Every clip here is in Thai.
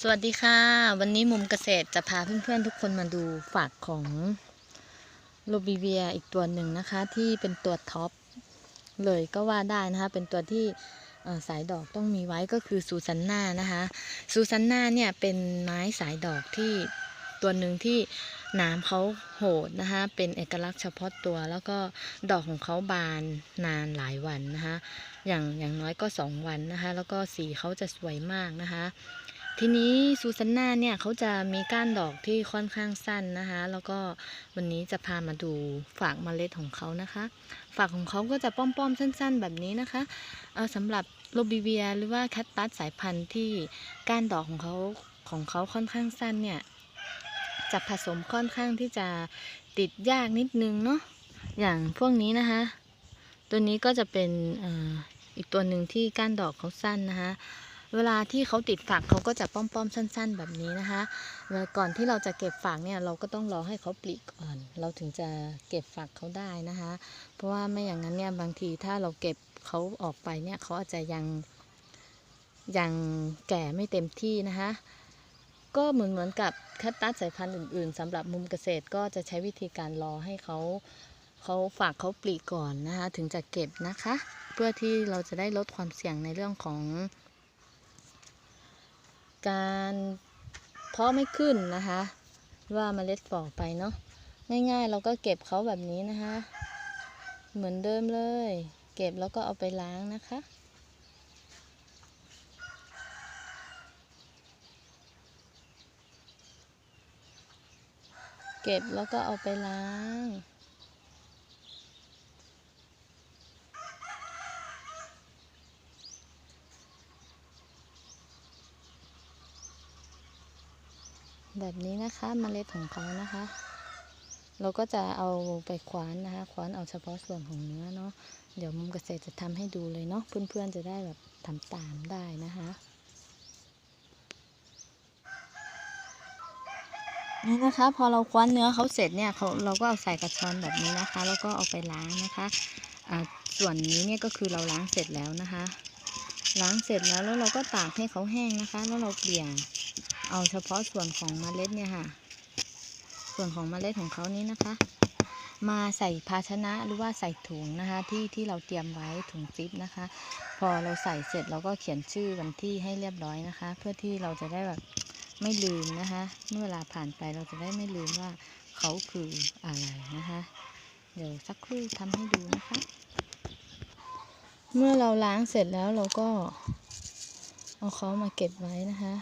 สวัสดีค่ะ วันนี้มุมเกษตรจะพาเพื่อนๆทุกคนมาดูฝักของโรบิเวียอีกตัวหนึ่งนะคะ ที่เป็นตัวท็อปเลยก็ว่าได้นะคะ เป็นตัวที่สายดอกต้องมีไว้ก็คือซูซันนานะคะซูซันนาเนี่ยเป็นไม้สายดอกที่ตัวหนึ่งที่น้ำเขาโหดนะคะเป็นเอกลักษณ์เฉพาะตัวแล้วก็ดอกของเขาบานนานหลายวันนะคะอย่างอย่างน้อยก็ 2 วันนะคะแล้วก็สีเขาจะสวยมากนะคะ ทีนี้ซูซันนาเนี่ยเขาจะมีก้านดอกที่ค่อนข้างสั้นนะคะ แล้วก็วันนี้จะพามาดูฝากเมล็ดของเขานะคะ ฝากของเขาก็จะป้อมๆสั้น ๆ แบบนี้นะคะเออสำหรับโรบิเวียหรือว่าแคทตัสสายพันธุ์ที่ก้านดอกของเขาของเขาค่อนข้างสั้นเนี่ยจะผสมค่อนข้างที่จะติดยากนิดนึงเนาะอย่างพวกนี้นะคะ ตัวนี้ก็จะเป็นออีกตัวหนึ่งที่ก้านดอกเขาสั้นนะคะ เวลาที่เขาติดฝักเขาก็จะป้อมๆสั้น ๆ แบบนี้นะคะแล้วก่อนที่เราจะเก็บฝักเนี่ยเราก็ต้องรอให้เขาปลีก่อน เราถึงจะเก็บฝักเขาได้นะคะ เพราะว่าไม่อย่างนั้นเนี่ยบางทีถ้าเราเก็บเขาออกไปเนี่ยเขาอาจจะยังยังแก่ไม่เต็มที่นะคะก็เหมือนเหมือนกับแคตตัสสายพันธุ์อื่นๆสำหรับมุมเกษตรก็จะใช้วิธีการรอให้เขาเขาฝากเขาปลีก่อนนะคะถึงจะเก็บนะคะ เพื่อที่เราจะได้ลดความเสี่ยงในเรื่องของ การเพาะไม่ขึ้นนะคะ ว่าเมล็ดฝ่อไปเนาะง่ายๆ เราก็เก็บเขาแบบนี้นะคะ เหมือนเดิมเลย เก็บแล้วก็เอาไปล้างนะคะเก็บแล้วก็เอาไปล้าง แบบนี้นะคะเมล็ดของเขานะคะ เราก็จะเอาไปคว้านนะคะคว้านเอาเฉพาะส่วนของเนื้อเนาะเดี๋ยวมุมเกษตรจะทำให้ดูเลยเนาะเพื่อนๆจะได้แบบทำตามได้นะคะนี่นะคะพอเราคว้านเนื้อเขาเสร็จเนี่ยเขาเราก็เอาใส่กระชอนแบบนี้นะคะ แล้วก็เอาไปล้างนะคะอ่าส่วนนี้เนี่ยก็คือเราล้างเสร็จแล้วนะคะ ล้างเสร็จแล้วแล้วเราก็ตากให้เขาแห้งนะคะ แล้วเราเปลี่ยน เอาเฉพาะส่วนของเมล็ดเนี่ยค่ะ ส่วนของเมล็ดของเขานี้นะคะ มาใส่ภาชนะหรือว่าใส่ถุงนะคะ ที่ที่เราเตรียมไว้ถุงซิปนะคะ พอเราใส่เสร็จเราก็เขียนชื่อวันที่ให้เรียบร้อยนะคะ เพื่อที่เราจะได้แบบไม่ลืมนะคะเมื่อเวลาผ่านไปเราจะได้ไม่ลืมว่าเขาคืออะไรนะคะ เดี๋ยวสักครู่ทำให้ดูนะคะ เมื่อเราล้างเสร็จแล้วเราก็เอาเขามาเก็บไว้นะคะ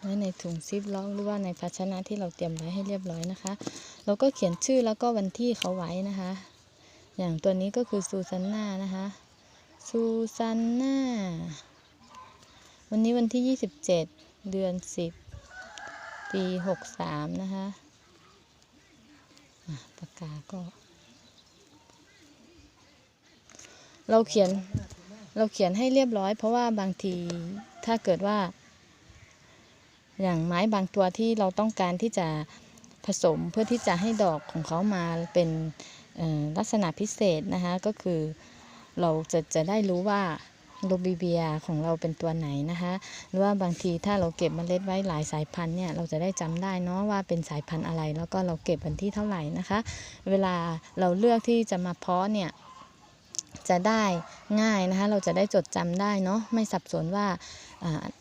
ไว้ในถุงซิปล็อกหรือว่าในภาชนะที่เราเตรียมไว้ให้เรียบร้อยนะคะ เราก็เขียนชื่อแล้วก็วันที่เขาไว้นะคะ อย่างตัวนี้ก็คือซูซันนานะคะซูซันนาวันนี้วันที่ 27 เดือน 10 ปี 63 นะคะอะปากกาก็ เราเขียนเราเขียนให้เรียบร้อยเพราะว่าบางที ถ้าเกิดว่า อย่างไม้บางตัวที่เราต้องการที่จะผสมเพื่อที่จะให้ดอกของเขามาเป็นลักษณะพิเศษนะคะก็คือเราจะจะได้รู้ว่าโรบิเบียของเราเป็นตัวไหนนะคะหรือว่าบางทีถ้าเราเก็บเมล็ดไว้หลายสายพันธุ์เนี่ยเราจะได้จำได้เนาะว่าเป็นสายพันธุ์อะไร แล้วก็เราเก็บวันที่เท่าไหร่นะคะ เวลาเราเลือกที่จะมาเพาะเนี่ยจะได้ง่ายนะคะเราจะได้จดจำได้เนาะไม่สับสนว่า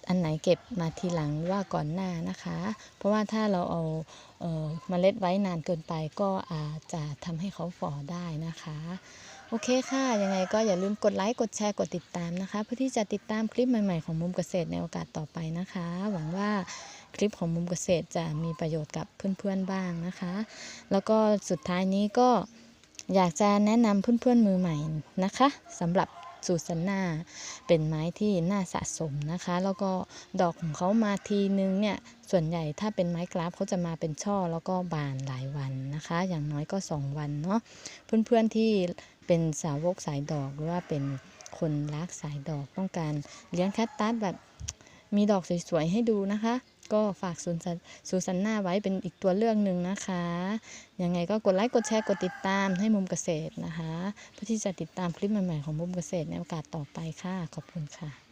อันไหนเก็บมาทีหลังว่าก่อนหน้านะคะ เพราะว่าถ้าเราเอาเอ่อเมล็ดไว้นานเกินไปก็อาจจะทำให้เขาฝ่อได้นะคะโอเคค่ะ ยังไงก็อย่าลืมกดไลค์ กดแชร์ กดติดตามนะคะ เพื่อที่จะติดตามคลิปใหม่ๆของมุมเกษตรในโอกาสต่อไปนะคะ หวังว่าคลิปของมุมเกษตรจะมีประโยชน์กับเพื่อนๆบ้างนะคะ แล้วก็สุดท้ายนี้ก็อยากจะแนะนำเพื่อนๆมือใหม่นะคะสำหรับ ซูซันนาเป็นไม้ที่น่าสะสมนะคะ แล้วก็ดอกของเขามาทีนึงเนี่ยส่วนใหญ่ถ้าเป็นไม้กราฟเขาจะมาเป็นช่อแล้วก็บานหลายวันนะคะ อย่างน้อยก็ 2 วันเนาะเพื่อนๆที่เป็นสาวกสายดอกหรือว่าเป็นคนรักสายดอกต้องการเลี้ยงแคตตัสแบบมีดอกสวยๆให้ดูนะคะ ก็ฝากซูสันซูซันหน้าไว้เป็นอีกตัวเลือกหนึ่งนะคะ ยังไงก็กดไลค์ กดแชร์ กดติดตามให้มุมเกษตรนะคะ เพื่อที่จะติดตามคลิปใหม่ๆของมุมเกษตรในโอกาสต่อไปค่ะ ขอบคุณค่ะ